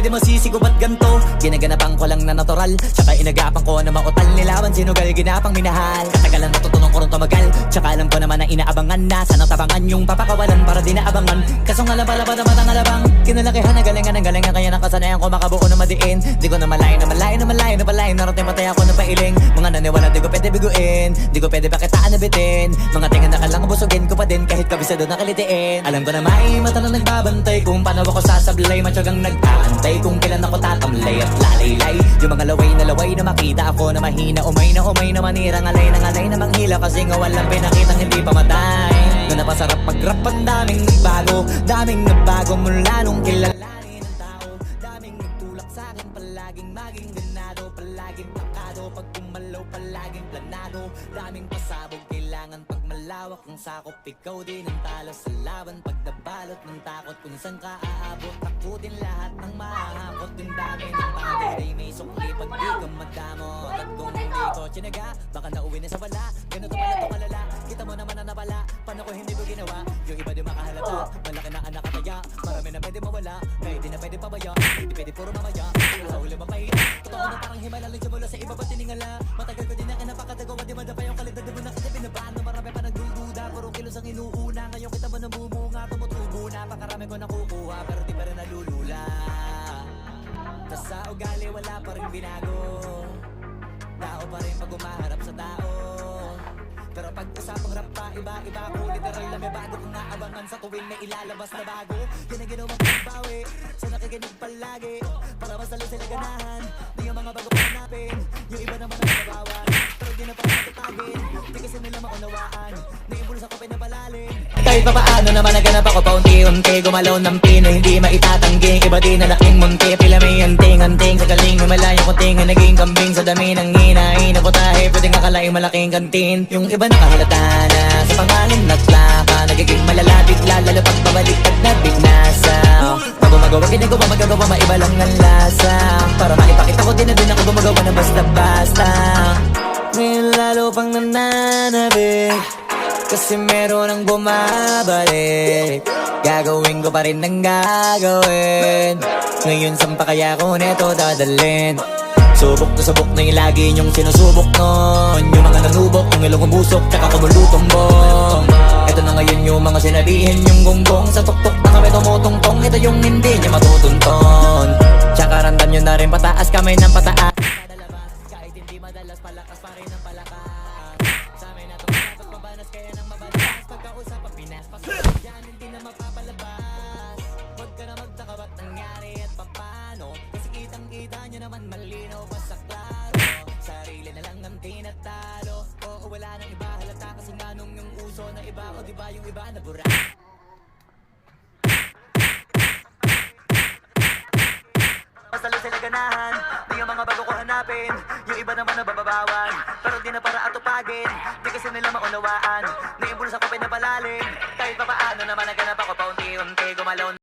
sinisisi ko ba't ganto. Ginaganapan ko lang na natural. Tsaka inagapan ko na mautal nilaban Sinugal ginapang minahal. Katagalan natutunan ko rin tumagal. Tsaka alam ko naman na inaabangan na Sana tabangan yung papakawalan para di naabangan Kaso nga lang pala pa naman ang alabang. Kinalakihan na galingan ng galingan Kaya nakasanayan ko makabuo na madiin. Di ko na malayo na malayo na malayo na malayo Narating patay ako na pailing. Mga naniwala di ko pwede biguin. Di ko pwede pakitaan na bitin. Mga tingan na kalang busugin ko pa din. Kahit kabisado na kalitiin Alam ko na may mata na nagbabantay. Kung paano ako sasablay Matyagang nag-aantay Kung kailan ako tatamlay at lalaylay. Yung mga laway na laway na makita ako na mahina. Umay na umay na manira Ngalay na ngalay na manghila. Kasi nga walang pinakitang hindi pamatay Na napasarap mag-rap ang daming nagbago Daming nagbago mula nung kilalanin ang tao. Daming nagtulak sa akin Palaging maging ganado. Palaging plakado Pag kumalaw palaging planado. Daming pasabog Kailangan pag malawak ang sakop. Ikaw din ang talo sa laban. Pag nabalot ng takot Kung saan ka aabot. Takutin lahat ng mahahakot Yung dami ng bagay Ay may sukli. Pag di ka madamot At kung hindi ko tsinaga Baka nauwi na sa wala. Ganito pala to kalala. Kita mo naman na napala Paano ko hindi ko ginawa? Yung iba di makahalata. Malaki na anak kataya Marami na pwede mawala. Kaya di na pwede pabaya. Hindi pwede puro mamaya. Sa uli mapahirap Totoo na parang himala lang simula sa iba ba tiningala inuuna Ngayon kita mo namumunga Tumutubo na Pakarami ko nakukuha Pero di pa rin nalulula. Tas sa ugali wala pa rin binago. Tao pa rin pag umaharap sa tao. Pero pag usapang rap pa, iba-iba ko. Literal na may bago kong naabangan sa tuwing may ilalabas na bago. Yan ang pagbawi Sa nakikinig palagi. Para mas lalo sila ganahan Di yung mga bago hanapin. Yung iba naman ang nababawan Pero di na pa matutagin Di kasi nila maunawaan Naibulos ako pinapalalim kahit pa paano naman naganap ako paunti-unti Gumalaw ng pino, hindi maitatanggi. Iba din na laking munti, pila may anting-anting Sa galing, malayong kunting, naging kambing. Sa dami ng hinahin, na putahe Pwedeng akalaing malaking kantin. Yung iba nakahalata na Sa pangalan naglaka Nagiging malala, bigla Lalo pag pabaliktad na bignasa Pag gumagawa, ginagawa, magagawa Maiba lang ang lasa. Para maipakita ko din na din ako gumagawa na basta-basta. Ngayon lalo pang nananabik kasi meron ang bumabalik. Gagawin ko pa rin ang gagawin. Ngayon saan pa kaya ko neto dadalhin? Subok na subok na yung lagi niyong sinusubok nun Yung mga nanubok, yung ilong umusok Tsaka kumulutong bong. Ito na ngayon yung mga sinabihin yung gonggong Sa tuktok na kami tumutungtong Ito yung hindi niya matutunton Tsaka randam nyo na rin pataas kamay ng pataas. Kahit hindi madalas palakas pa rin ang palakas na iba O diba yung iba na bura Mas lalo sila ganahan Di yung mga bago ko hanapin. Yung iba naman na bababawan Pero di na para atupagin. Di kasi nila maunawaan Naibulos ako pinapalalim Kahit pa paano naman naganap